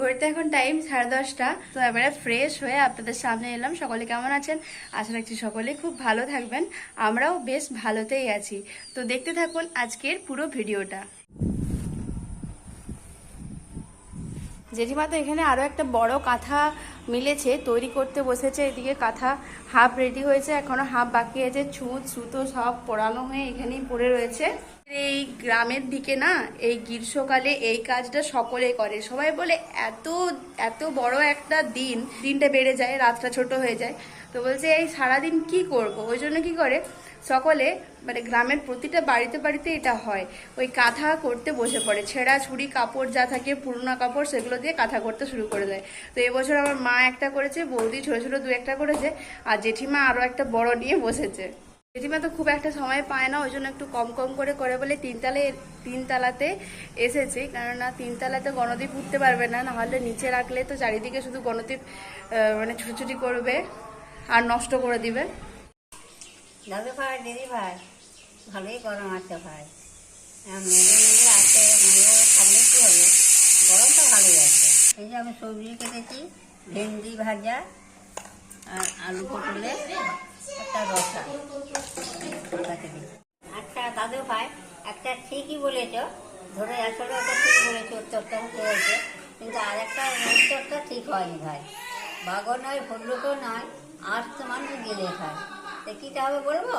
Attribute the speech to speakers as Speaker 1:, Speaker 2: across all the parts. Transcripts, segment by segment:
Speaker 1: ঘড়িতে এখন টাইম সাড়ে দশটা। তো এবারে ফ্রেশ হয়ে আপনাদের সামনে এলাম। সকলে কেমন আছেন? আশা রাখছি সকলে খুব ভালো থাকবেন। আমরাও বেশ ভালোতেই আছি। তো দেখতে থাকুন আজকের পুরো ভিডিওটা। জেঠিমা তো এখানে আরও একটা বড় কাঁথা মিলেছে, তৈরি করতে বসেছে। এদিকে কাঁথা হাফ রেডি হয়েছে এখনও হাফ বাকি আছে। ছুঁচ, সুতো সব পরানো হয়ে এখানেই পড়ে রয়েছে। এই গ্রামের দিকে না, এই গ্রীষ্মকালে এই কাজটা সকলে করে। সবাই বলে, এত এত বড় একটা দিন, দিনটা বেড়ে যায়, রাতটা ছোট হয়ে যায়। তো বলছে, এই সারাদিন কি করব? ওই জন্য কি করে, সকলে মানে গ্রামের প্রতিটা বাড়িতে বাড়িতে এটা হয়। ওই কাঁথা করতে বসে পড়ে। ছেঁড়া ছুরি, কাপড় যা থাকে, পুরোনো কাপড়, সেগুলো দিয়ে কাঁথা করতে শুরু করে দেয়। তো এবছর আমার মা একটা করেছে, বৌদি ছোটো ছোটো দু একটা করেছে, আর জেঠিমা আরও একটা বড় নিয়ে বসেছে। জেঠিমা তো খুব একটা সময় পায় না ওই জন্য একটু কম কম করে করে বলে তিনতলে তিনতলাতে এসেছি। কেননা তিনতলাতে গণদীপ উঠতে পারবে না নাহলে নিচে রাখলে তো চারিদিকে শুধু গণদীপ মানে ছুটোছুটি করবে আর নষ্ট করে দিবে।
Speaker 2: দাদু ভাই দিদি ভাই ভালোই গরম আছে ভাই। আহ, মেলে মেলে আছে মেলে থাকলে কি হবে? গরম তো ভালোই আছে। এই যে আমি সবজি কেটেছি ভেন্ডি ভাজা আর আলু পটলে। একটা রসা। আচ্ছা দাদু ভাই একটা ঠিকই বলেছ। ধরে আসলে ওটা ঠিক বলেছ উত্তরটা হয়েছে। কিন্তু আর একটা উত্তরটা ঠিক হয়নি ভাই। বাঘও নয় ভল্লুকও নয় আজ তো মানুষ গেলে খায় তো কীটা হবে বলব?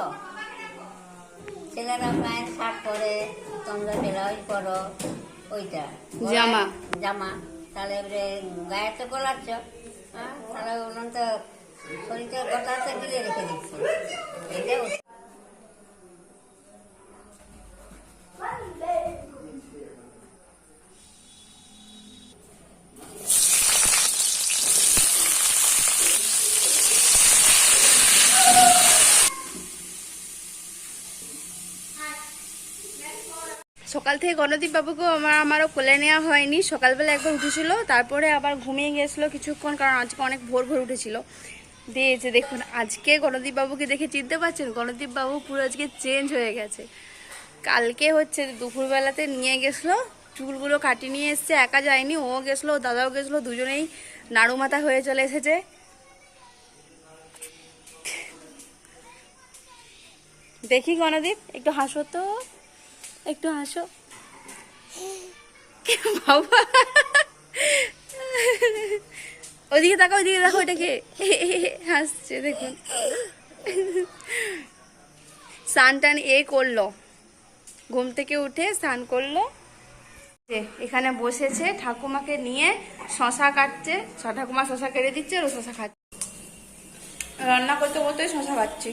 Speaker 2: ছেলেরা প্যান্ট শার্ট পরে তোমরা ব্লাউজ পরো ওইটা।
Speaker 1: জামা।
Speaker 2: জামা। তাহলে এবারে গায়ে তো গোলাচ্ছ হ্যাঁ? তাহলে বললাম তো
Speaker 1: সকাল থেকে গণদীপ বাবুকেও আমার আমারও কোলে নেওয়া হয়নি। সকালবেলা একবার উঠেছিল, তারপরে আবার ঘুমিয়ে গিয়েছিল কিছুক্ষণ, কারণ আজকে অনেক ভোর ভোর উঠেছিল। দিয়েছে দেখুন, আজকে গণদীপ বাবুকে দেখে চিনতে পারছেন? গণদীপ বাবু পুরো আজকে চেঞ্জ হয়ে গেছে। কালকে হচ্ছে দুপুরবেলাতে নিয়ে গেছিল, চুলগুলো কাটিয়ে নিয়ে এসছে, একা যায়নি, ও গেছিল, দাদাও গেছিল, দুজনেই নাড়ু মাথা হয়ে চলে এসেছে। দেখি গণদীপ, একটু হাসো তো, একটু হাসো। বাবা! ওদিকে তাকাও ওদিকে দেখো এটাকে হাসছে, দেখুন। স্নান টান এ করল। ঘুম থেকে উঠে স্নান করল। এখানে বসেছে, ঠাকুমাকে নিয়ে শশা কাটছে। ঠাকুমা শশা কেটে দিচ্ছে আর শশা খাচ্ছে। রান্না করতে করতে শশা খাচ্ছি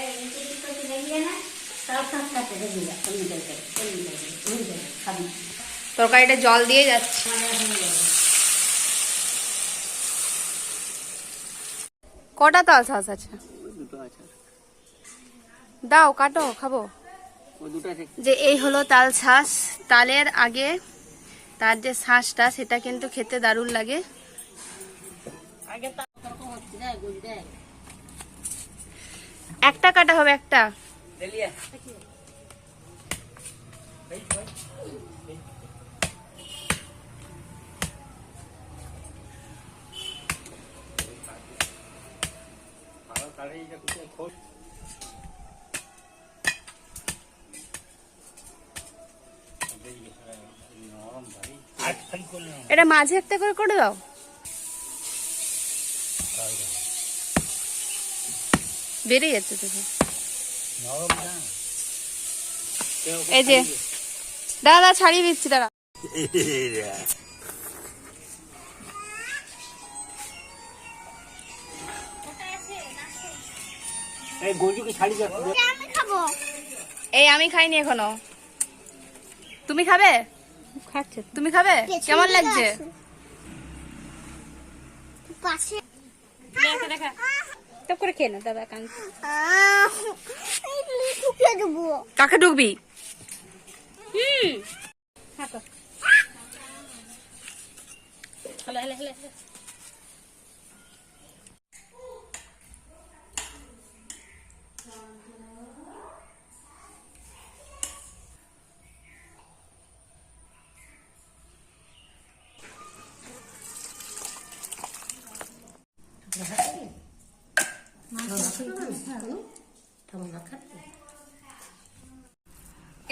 Speaker 2: এই নিচে কি করতে দেখলে না সব সব সাথে দেখবি না তুমি দেখবে তুমি দেখবে তুমি দেখবে খাবি
Speaker 1: তরকারিটা জল দিয়ে যাচ্ছে। কটা তাল শাঁস আছে? দাও, কাটো, খাব। যে এই হলো তাল শাঁস। তালের আগে তার যে শাঁসটা, সেটা কিন্তু খেতে দারুণ লাগে। একটা কাটা হবে একটা। এটা মাঝে একটা করে করে দাও। বেরিয়ে যাচ্ছে তো এই যে দাদা ছাড়িয়ে দিচ্ছি দাদা।
Speaker 3: এই গরুকে
Speaker 1: আমি খাইনি এখনও। তুমি খাবে?
Speaker 2: খাচ্ছে।
Speaker 1: তুমি খাবে? কেমন লাগছে?
Speaker 4: পাশে।
Speaker 2: তো করে খেয়ে না দাদা কান
Speaker 1: কাকে ঢুকবি?
Speaker 2: হাঁটো হলো হলো হলো হলো।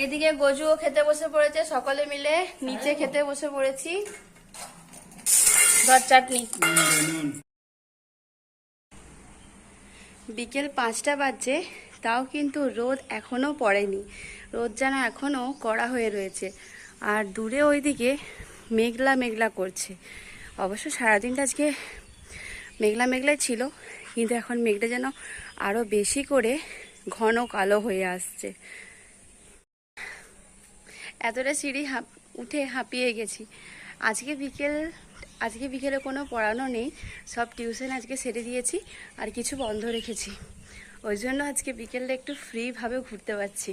Speaker 1: এদিকে গজুও খেতে বসে পড়েছে, সকলে মিলে নিচে খেতে বসে পড়েছি। ধর চাটনি। বিকেল পাঁচটা বাজছে, তাও কিন্তু রোদ এখনও পড়েনি। রোদ যেন এখনও কড়া হয়ে রয়েছে। আর দূরে ওইদিকে মেঘলা মেঘলা করছে। অবশ্য সারাদিনটা আজকে মেঘলা মেঘলাই ছিল, কিন্তু এখন মেঘটা যেন আরও বেশি করে ঘন কালো হয়ে আসছে। এতটা সিঁড়ি হাঁপ, উঠে হাঁপিয়ে গেছি। আজকে বিকেল, আজকে বিকেলে কোনো পড়ানো নেই, সব টিউশন আজকে সেরে দিয়েছি আর কিছু বন্ধ রেখেছি। ওই জন্য আজকে বিকেলটা একটু ফ্রিভাবে ঘুরতে পারছি।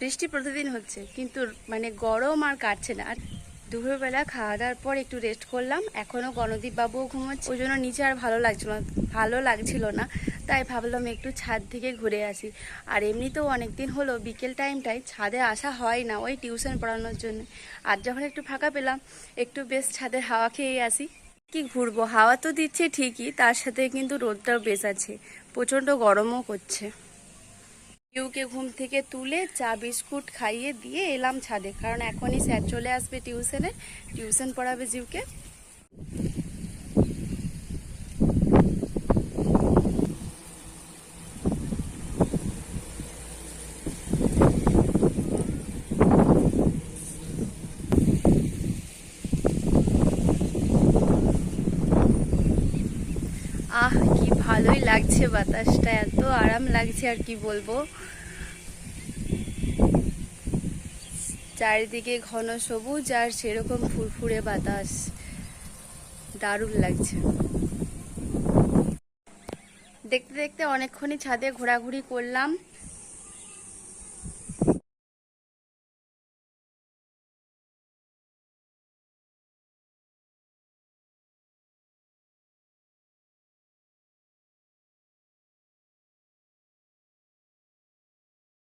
Speaker 1: বৃষ্টি প্রতিদিন হচ্ছে, কিন্তু মানে গরম আর কাটছে না। আর দুপুরবেলা খাওয়া দাওয়ার পর একটু রেস্ট করলাম এখনও গণদীপ বাবুও ঘুমোচ্ছে। ওই জন্য নিচে আর ভালো লাগছিল না, ভালো লাগছিল না। তাই ভাবলাম একটু ছাদ থেকে ঘুরে আসি। আর এমনিতেও অনেক দিন হলো বিকেল টাইমটায় ছাদে আসা হয় না ওই টিউশন পড়ানোর জন্য। আর যখন একটু ফাঁকা পেলাম, একটু বেশ ছাদের হাওয়া খেয়ে আসি। কি ঘুরবো? হাওয়া তো দিচ্ছে ঠিকই, তার সাথে কিন্তু রোদটাও বেশ আছে। প্রচণ্ড গরমও করছে। জিউকে ঘুম থেকে তুলে চা, বিস্কুট খাইয়ে দিয়ে এলাম ছাদে। কারণ এখনই স্যার চলে আসবে টিউশনে। টিউশন পড়াবে জিউকে। আহ, কি ভালোই লাগছে বাতাসটা, এত আরাম লাগছে আর কি বলব। চারিদিকে ঘন সবুজ আর সেরকম ফুরফুরে বাতাস, দারুণ লাগছে। দেখতে দেখতে অনেকক্ষণই ছাদে ঘোরাঘুরি করলাম।